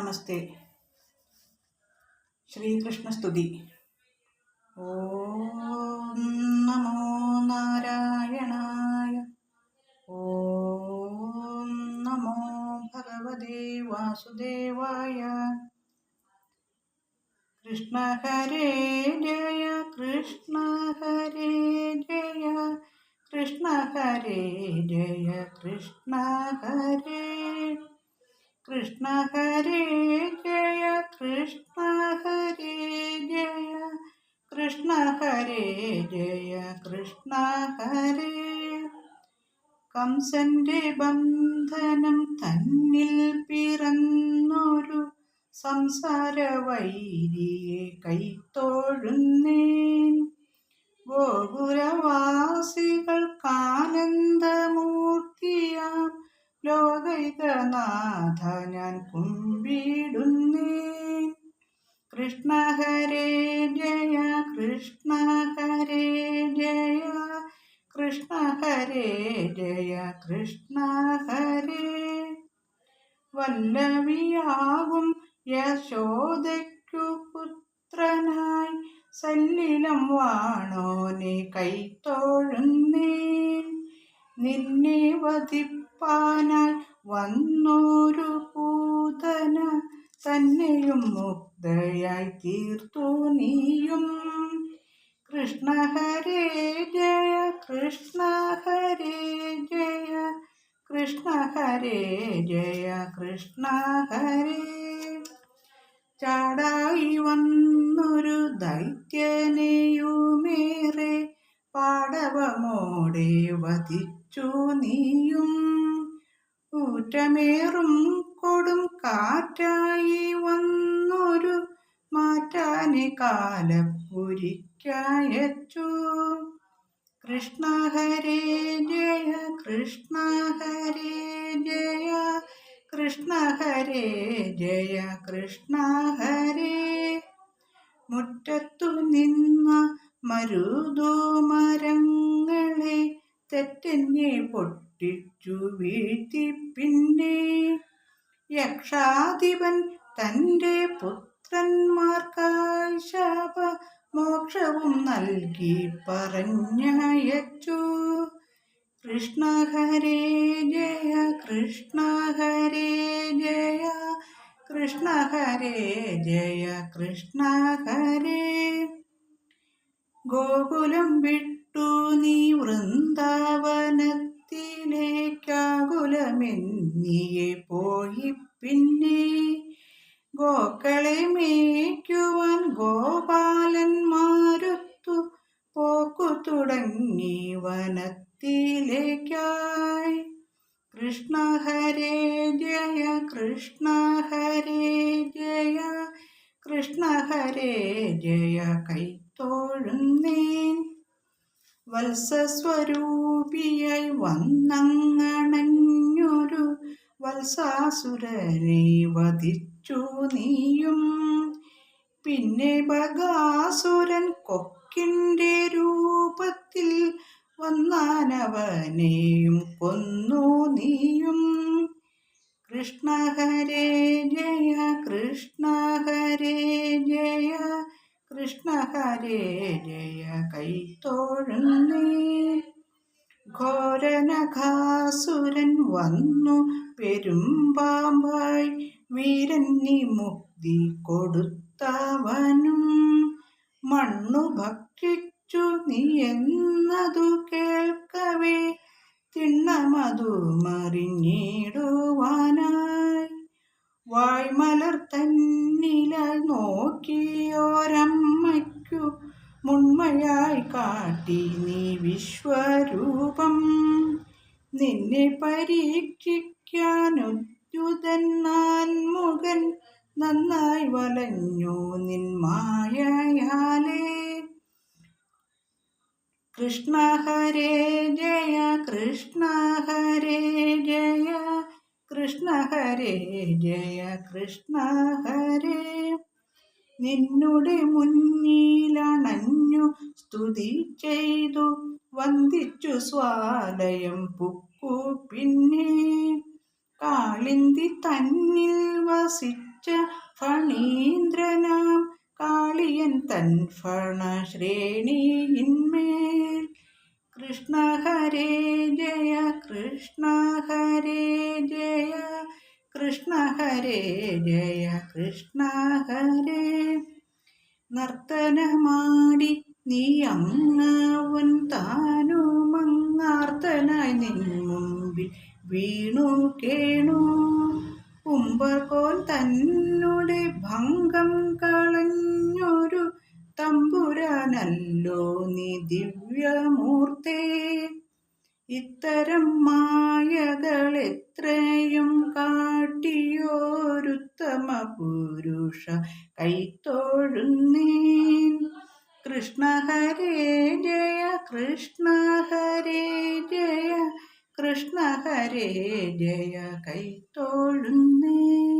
നമസ്തേ ശ്രീകൃഷ്ണസ്തുതി ഓം നമോ നാരായണായ ഓം നമോ ഭഗവതേ വാസുദേവായ കൃഷ്ണ ഹരേ ജയ കൃഷ്ണ ഹരേ ജയ കൃഷ്ണ ഹരേ ജയ കൃഷ്ണ ഹരേ കൃഷ്ണ ഹരേ ജയ കൃഷ്ണ ഹരേ ജയ കൃഷ്ണ ഹരേ ജയ കൃഷ്ണ ഹരേ കംസന്റെ ബന്ധനം തന്നിൽ പിറന്നൊരു സംസാര വൈരിയെ കൈത്തോഴുന്നേൻ ഗോപുരവാസികൾക്കാനന്ദമൂർത്തിയാം ലോകൈകനാഥ ഞാൻ കുമ്പിടുന്നേൻ കൃഷ്ണ ഹരേ ജയ കൃഷ്ണ ഹരേ ജയ കൃഷ്ണ ഹരേ ജയ കൃഷ്ണ ഹരേ വല്ലവിയാകും യശോദയ്ക്കു പുത്രനായി സല്ലിലം വാണോനെ കൈത്തോഴുന്നേ നിന്നെ വധിപ്പാനായി വന്നൊരു പൂതന തന്നെയും മുക്തയായി തീർത്തു നീയും. കൃഷ്ണ ഹരേ ജയ കൃഷ്ണ ഹരേ ജയ കൃഷ്ണ ഹരേ ജയ കൃഷ്ണ ഹരേ ചാടായി വന്നൊരു ദൈത്യനെയുമേറെ പാടവമോടെ വധിച്ചു നീയും. ഊറ്റമേറും കൊടും കാറ്റായി വന്നൊരു മാറ്റാനെ കാലപ്പുരിക്കയച്ചു കൃഷ്ണ ഹരേ ജയ കൃഷ്ണ ഹരേ ജയ കൃഷ്ണ ഹരേ ജയ കൃഷ്ണ ഹരേ. മുറ്റത്തു നിന്ന മരുതോ മരങ്ങളെ തെറ്റെന്നെ പൊട്ടിച്ചു വീഴ്ത്തി പിന്നെ യക്ഷാധിപൻ തന്റെ പുത്രന്മാർക്കായി ശാപ മോക്ഷവും നൽകി പറഞ്ഞയച്ചു. കൃഷ്ണ ഹരേ ജയ കൃഷ്ണ ഹരേ ജയ കൃഷ്ണ ഹരേ ജയ കൃഷ്ണ ഹരേ. ഗോകുലം വിട്ടു നീ വൃന്ദാവനത്തിലേക്കാകുലമെന്നിയെ പോയി പിന്നെ ഗോക്കളെ മേയ്ക്കുവാൻ ഗോപാലന്മാരുത്തു പോക്കു തുടങ്ങി വനത്തിലേക്കായി. കൃഷ്ണ ഹരേ ജയ കൃഷ്ണ ഹരേ ജയ കൃഷ്ണ ഹരേ ജയ കൈത്തോഴുന്നേൻ വത്സസ്വരൂപിയായി വന്നങ്ങണഞ്ഞൊരു വത്സാസുരനെ വധിച്ചു നീയും. പിന്നെ ബഗാസുരൻ കൊക്കിന്റെ രൂപത്തിൽ വന്നാനവനെയും കൊന്നു നീയും. കൃഷ്ണ ഹരേ ജയ കൃഷ്ണ ഹരേ ജയ കൃഷ്ണ ഹരേ ജയ കൈത്തോഴുന്നേ ഘോരനഖാസുരൻ വന്നു പെരുമ്പാമ്പായി വീരന്നി മുക്തി കൊടുത്തവനും. മണ്ണു ഭക്ഷിച്ചു നീ എന്നതു കേൾക്കവേ തിണ്ണമതു മറിഞ്ഞിടുവാനായി മുൺമയായി കാട്ടി നീ വിശ്വരൂപം. നിന്നെ പരീക്ഷിക്കാനുദ്യുതൻ മുഖൻ നന്നായി വലഞ്ഞു നിൻ കൃഷ്ണ ഹരേ ജയ കൃഷ്ണ ഹരേ ജയ കൃഷ്ണ ഹരേ ജയ കൃഷ്ണ ഹരേ. നിന്നുടെ മുന്നിലണഞ്ഞു സ്തുതി ചെയ്തു. വന്ദിച്ചു സ്വാലയം പുക്കു പിന്നെ. കാളിന്തി തന്നിൽ വസിച്ച ഫണീന്ദ്രനാം കാളിയൻ തൻ ഫണ ശ്രേണിയിന്മേൽ. കൃഷ്ണ ഹരേ ജയ കൃഷ്ണ ഹരേ ജയ. കൃഷ്ണ ഹരേ ജയ കൃഷ്ണ ഹരേ. നർത്തനമാടി നീ അങ്ങവൻ താനുമങ്ങാർത്തനായി നിൻ മുമ്പിൽ വീണു കേണു. കുംഭകോൻ തന്നുടെ ഭംഗം കളഞ്ഞൊരു തമ്പുരാനല്ലോ നീ ഇത്തരം മായകൾ എത്രയും കാട്ടിയോരുത്തമ പുരുഷ കൈത്തോഴുന്നേൻ കൃഷ്ണ ഹരേ ജയ കൃഷ്ണ ഹരേ ജയ കൃഷ്ണ ഹരേ ജയ കൈത്തോഴുന്നേൻ